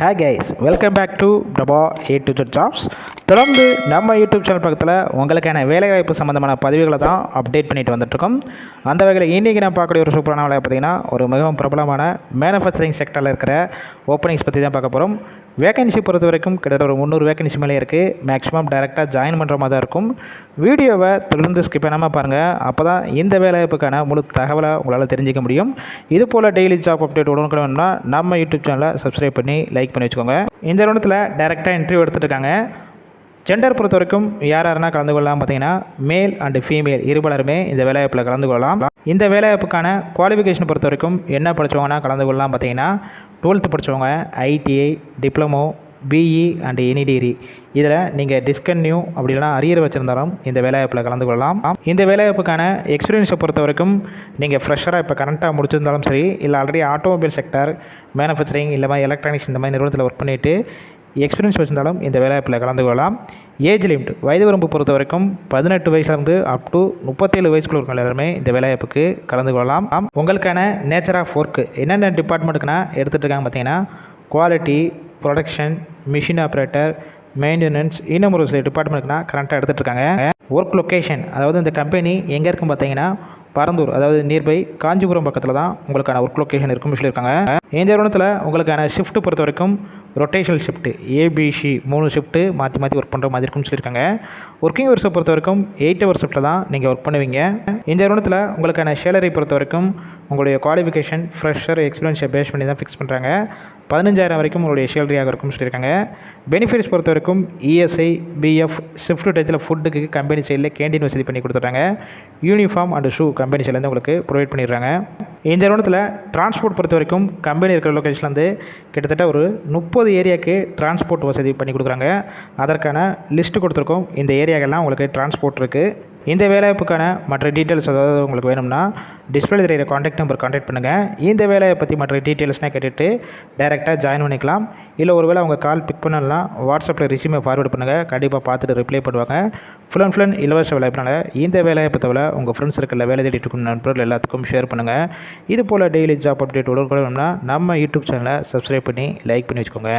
Hey guys welcome back to Prabha A to jobs தொடர்ந்து நம்ம YouTube channel பக்கத்தில் உங்களுக்கான வேலைவாய்ப்பு சம்மந்தமான பதிவுகளை தான் அப்டேட் பண்ணிட்டு வந்துட்டுருக்கோம். அந்த வகையில் இன்றைக்கி நான் பார்க்கக்கூடிய ஒரு சூப்பரான வேலை பார்த்தீங்கன்னா ஒரு மிகவும் பிரபலமான மேனுஃபேக்சரிங் செக்டரில் இருக்கிற ஓப்பனிங்ஸ் பற்றி தான் பார்க்க போகிறோம் வேகன்சி பொறுத்த வரைக்கும் கிட்டத்தட்ட ஒரு முந்நூறு வேகன்சி மேலே இருக்குது மேக்ஸிமம் டேரெக்டாக ஜாயின் பண்ணுற மாதிரி தான் இருக்கும். வீடியோவை தொடர்ந்து ஸ்கிப் பண்ணாமல் பாருங்கள் அப்போ தான் இந்த வேலைவாய்ப்புக்கான முழு தகவலை உங்களால் தெரிஞ்சிக்க முடியும். இது போல் டெய்லி ஜாப் அப்டேட் உடனுக்குடன் வேணும்னா நம்ம யூடியூப் சேனலை சப்ஸ்கிரைப் பண்ணி லைக் பண்ணி வச்சுக்கோங்க. இந்த நிறுவனத்தில் டேரெக்டாக இன்டர்வியூ எடுத்துகிட்டு ஜெண்டர் பொறுத்த வரைக்கும் யார் யாருன்னா கலந்து கொள்ளலாம் பார்த்தீங்கன்னா மேல் அண்டு ஃபீமேல் இருபலருமே இந்த வேலைவாய்ப்பில் கலந்து கொள்ளலாம் இந்த வேலைவாய்ப்புக்கான குவாலிஃபிகேஷன் பொறுத்த வரைக்கும் என்ன படித்தவங்கன்னா கலந்து கொள்ளலாம் பார்த்தீங்கன்னா டுவெல்த்து படித்தவங்க ITI diploma BE and any degree இதில் நீங்கள் டிஸ்கன்யூ அப்படி இல்லைனா அரியர் வச்சுருந்தாலும் இந்த வேலைவாய்ப்பில் கலந்து கொள்ளலாம். இந்த வேலைவாய்ப்புக்கான எக்ஸ்பீரியன்ஸை பொறுத்த வரைக்கும் நீங்கள் ஃப்ரெஷராக இப்போ கரண்ட்டாக முடிச்சிருந்தாலும் சரி இல்லை ஆல்ரெடி ஆட்டோமொபைல் செக்டர் மேனுஃபேக்சரிங் இல்லை மாதிரி எலக்ட்ரானிக்ஸ் இந்த மாதிரி நிறுவனத்தில் ஒர்க் பண்ணிவிட்டு எக்ஸ்பீரியன்ஸ் வச்சிருந்தாலும் இந்த வேலைவாய்ப்பில் கலந்து கொள்ளலாம். ஏஜ் லிமிட் வயது வரம்பு பொறுத்த வரைக்கும் பதினெட்டு வயசுலேருந்து அப் டு முப்பத்தேழு வயசுக்குள்ள இருக்கிற எல்லாருமே இந்த வேலைவாய்ப்புக்கு கலந்து கொள்ளலாம். உங்களுக்கான நேச்சர் ஆஃப் ஒர்க் என்னென்ன டிபார்ட்மெண்ட்டுக்குனா எடுத்துகிட்டு இருக்காங்க பார்த்தீங்கன்னா quality production machine operator maintenance இன்னும் ஒரு சில டிபார்ட்மெண்ட்டுக்குனா கரண்ட்டாக எடுத்துகிட்டு இருக்காங்க. ஒர்க் லொக்கேஷன் அதாவது இந்த கம்பெனி எங்கே இருக்கும் பார்த்தீங்கன்னா பரந்தூர் அதாவது நியர்பை காஞ்சிபுரம் பக்கத்தில் தான் உங்களுக்கான ஒர்க் லொக்கேஷன் இருக்கும்னு சொல்லியிருக்காங்க. இந்த நிறுவனத்தில் உங்களுக்கான ஷிஃப்ட் பொறுத்த வரைக்கும் ரொட்டேஷனல் ஷிஃப்ட்டு ஏபிசி மூணு ஷிஃப்ட்டு மாற்றி மாற்றி ஒர்க் பண்ணுற மாதிரி இருக்கும்னு சொல்லியிருக்காங்க. ஒர்க்கிங் ஹவர்ஸை பொறுத்த வரைக்கும் எயிட் ஹவர் ஷிஃப்ட்டில் தான் நீங்கள் ஒர்க் பண்ணுவீங்க. இந்த நிறுவனத்தில் உங்களுக்கான சேலரி பொறுத்த வரைக்கும் உங்களுடைய குவாலிஃபிகேஷன் ஃப்ரெஷர் எக்ஸ்பீரியன்ஸை பேஸ் பண்ணி தான் ஃபிக்ஸ் பண்ணுறாங்க பதினஞ்சாயிரம் வரைக்கும் உங்களுடைய சேலரியாக இருக்கும்னு சொல்லியிருக்காங்க. பெனிஃபிட்ஸ் பொறுத்த வரைக்கும் இஎஸ்ஐ பிஎஃப் ஷிஃப்ட் டயத்தில் ஃபுட்டுக்கு கம்பெனி சைடில் கேண்டீன் வசதி பண்ணி கொடுத்துட்றாங்க. யூனிஃபார்ம் அண்ட் ஷூ கம்பெனி சைட்லேருந்து உங்களுக்கு ப்ரொவைட் பண்ணிடுறாங்க. இந்த நிறுவனத்தில் டிரான்ஸ்போர்ட் பொறுத்த வரைக்கும் கம்பெனி இருக்கிற லொக்கேஷன்லேருந்து கிட்டத்தட்ட ஒரு முப்பது ஏரியாவுக்கு டிரான்ஸ்போர்ட் வசதி பண்ணி கொடுக்குறாங்க. அதற்கான லிஸ்ட்டு கொடுத்துருக்கோம். இந்த ஏரியாக்கெல்லாம் உங்களுக்கு டிரான்ஸ்போர்ட் இருக்குது இந்த வேலைவாய்ப்புக்கான மற்ற டீட்டெயில்ஸ் ஏதாவது உங்களுக்கு வேணும்னா டிஸ்பிளே தெரியிற காண்டாக்ட் நம்பர் காண்டாக்ட் பண்ணுங்கள் இந்த வேலையை பற்றி மற்ற டீட்டெயில்ஸ்னால் கேட்டுட்டு டைரெக்டாக ஜாயின் பண்ணிக்கலாம். இல்லை ஒரு வேளை அவங்க கால் பிக் பண்ணலாம் வாட்ஸ்அப்பில் ரிசியூமை ஃபார்வர்ட் பண்ணுங்கள் கண்டிப்பாக பார்த்துட்டு ரிப்ளை பண்ணுவாங்க. ஃபுல் அண்ட் ஃபுல் அண்ட் இலவச வேலைப்பினால இந்த வேலையை பற்றவில் உங்கள் ஃப்ரெண்ட்ஸ் இருக்கிற வேலை தேடிட்டு இருக்கும் நண்பர்கள் எல்லாத்துக்கும் ஷேர் பண்ணுங்கள் இது போல் டெய்லி ஜாப் அப்டேட் உடனுக்குடன் வேணும்னா நம்ம யூடியூப் சேனலை சப்ஸ்கிரைப் பண்ணி லைக் பண்ணி வச்சுக்கோங்க.